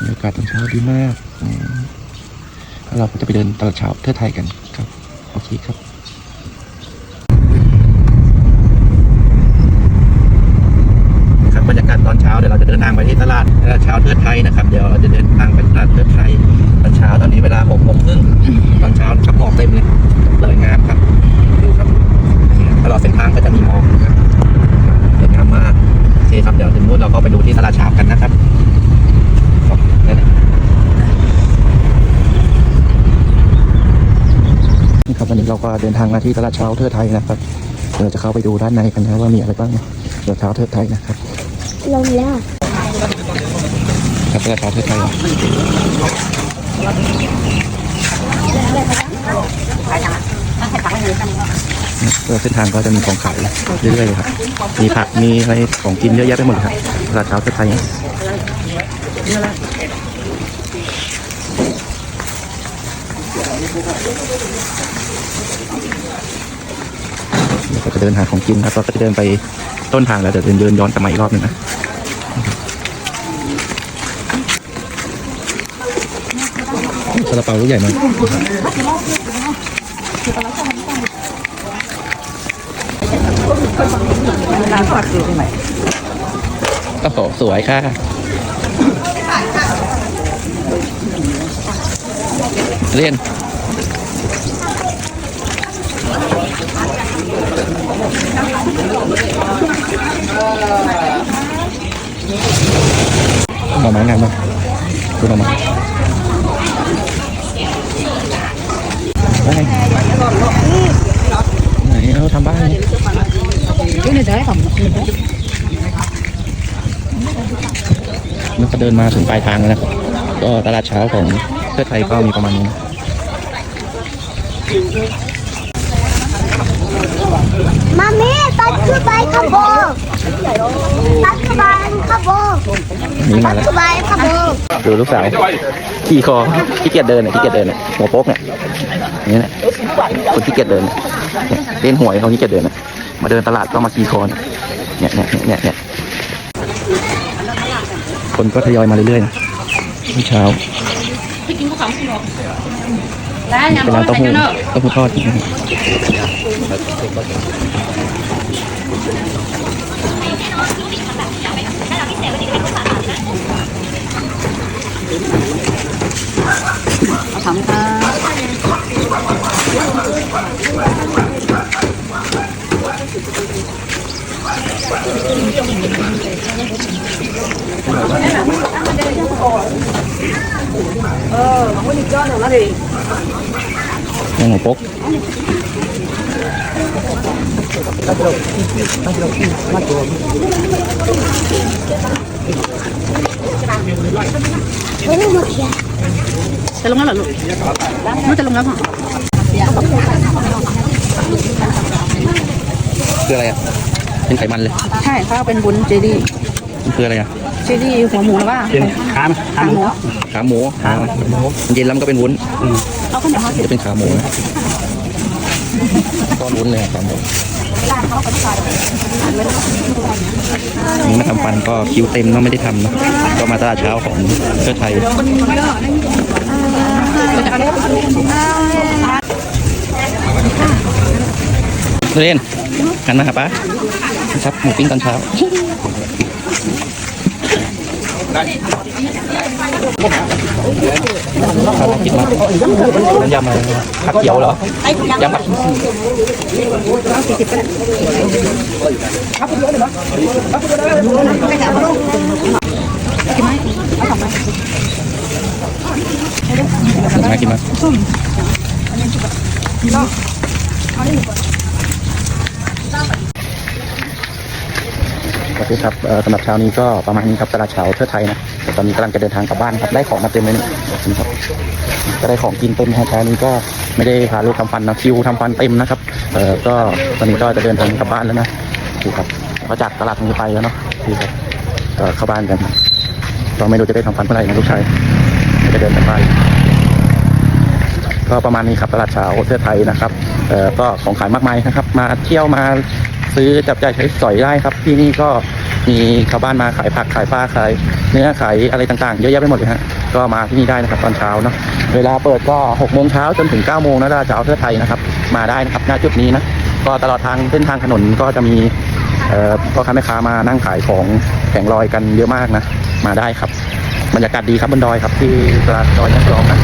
บรรยากาศตอนเช้าดีมาก เราก็จะไปเดินตลาดเช้าเทือไทยกันครับ โอเคครับบรรยากาศตอนเช้าเดี๋ยวเราจะเดินทางไปที่ตลาดตลาดเช้าเทิดไทยนะครับ เดี๋ยวเราจะเดินทางไปตลาดเทิดไทยตอนเช้าตอนนี้เวลาหกโมงครึ่งตอนเช้าครับหมอกเต็มเลยเลยงามครับดูครับตลอดเส้นทางก็จะมีหมอกนะครับสวยงามมากโอเคครับเดี๋ยวถึงนู้นเราก็ไปดูที่ตลาดเช้ากันนะครับครับนั่นนะนี่ครับวันนี้เราก็เดินทางมาที่ตลาดเช้าเทิดไทยนะครับเดี๋ยวเราจะเข้าไปดูด้านในกันนะว่ามีอะไรบ้างนะตลาดเช้าเทิดไทยนะครับลงแล้วครับตลาดเช้าเทิดไทยเออเส้นทางก็จะมีของขายเรื่อยๆเลยครับ มีผัก มีอะไรของกินเยอะแยะไปหมดเลยครับตลาดเช้าเทิดไทย เดี๋ยวก็จะเดินหาของกินครับเราก็จะเดินไปต้นทางแล้วเดี๋ยวเดินเดินย้อนกลับมาอีกรอบหนึ่งนะซาลาเปาลูกใหญ่มากร้านผักอยู่ตรงไหนโอ้โหสวยค่ะเล่น หน่อไม้งามมากดูหน่อไม้ว่าไหนเอาทำบ้านนี่ cái này đấy phòng แล้วก็เดินมาถึงปลายทางแล้วนะครับ ก็ตลาดเช้าของเพื่อไทยก็มีประมาณนี้ มามีตัดคือใบขบงตัดคือใบขบงนี่ตัดแล้วคือใบขบดูลูกสาวขี่คอขี้เกียจเดินเนี่ยขี้เกียจเดินเนี่ยหัวโป๊กเนี่ยนี่แหละคนขี้เกียจเดินเนี่ยเนี่ยเล่นหวยเขาขี้เกียจเดินเนี่ยมาเดินตลาดก็มาขี่คอเนี่ยเนี่ยเนี่ยเนี่ยเนี่ยคนก็ทยอยมาเรื่อยๆนะเช้าเป็นร้า นเต้าหู้เต้าหู้ทอด sắm ta ờ không có gì cho nữa nó thì ยังหัวโป๊กเฮ้ยมาเขียนจะลงแล้วเหรอลูกไม่จะล งแล้วเหรอคืออะไรอะเป็นไขมันเลย ใช่เขาเอาเป็นบุญเจดีมันคืออะไรอะ เจดีหัวหมูแล้วว่าเป็นขาไหมขาหมู ขา หมูขาเย็นแล้วมันก็เป็นวุ้นเอาข้าวเหนียวมาจะเป็นขาหมูนะก้อนวุ้นเลยอะขาหมูนี่มาทำฟันก็คิวเต็มเนาะไม่ได้ทำเนาะก็มาตลาดเช้าของเพื่อไทยเล่นกันมาหาป้าครับหมูปิ้งตอนเช้า ข้าวน่ากินมากยำอะไรผักครับสำหรับเช้านี้ก็ประมาณนี้ครับตลาดเช้าเทือไทยนะตอนนี้กำลังจะเดินทางกลับบ้านครับได้ของมาเต็มเลยนี่นะครับก็ได้ของกินเต็มนะฮะเช้านี้ก็ไม่ได้พาลูกทำฟันนะคิวทำฟันเต็มนะครับเออก็ตอนนี้ก็จะเดินทางกลับบ้านแล้วนะดูครับก็จากตลาดนี้ไปแล้วเนาะดูครับก็เข้าบ้านกันก็ไม่รู้จะได้ทำฟันเมื่อไหร่นะลูกชายจะเดินกลับบ้านก็ประมาณนี้ครับตลาดเช้าเสื้อไทยนะครับเอ่อก็ของขายมากมายนะครับ มาเที่ยวมาซื้อจับจ่ายใช้สอยได้ครับ ที่นี่ก็ มีชาวบ้านมาขายผักขายปลาขายเนื้อขายอะไรต่างๆ เยอะแยะไปหมดเลยฮะก็มาที่นี่ได้นะครับตอนเช้าเนาะเวลาเปิดก็6โมงเช้าจนถึง9โมงนะตลาดเช้าเทือไทยนะครับ มาได้นะครับณจุดนี้นะก็ตลอดทางเส้นทางถนนก็จะมีเอ่อพ่อค้าแม่ค้ามานั่งขายของแผงลอยกันเยอะมากนะ มาได้ครับ บรรยากาศดีครับบนดอยครับที่ตลาดดอยนักร้องนะ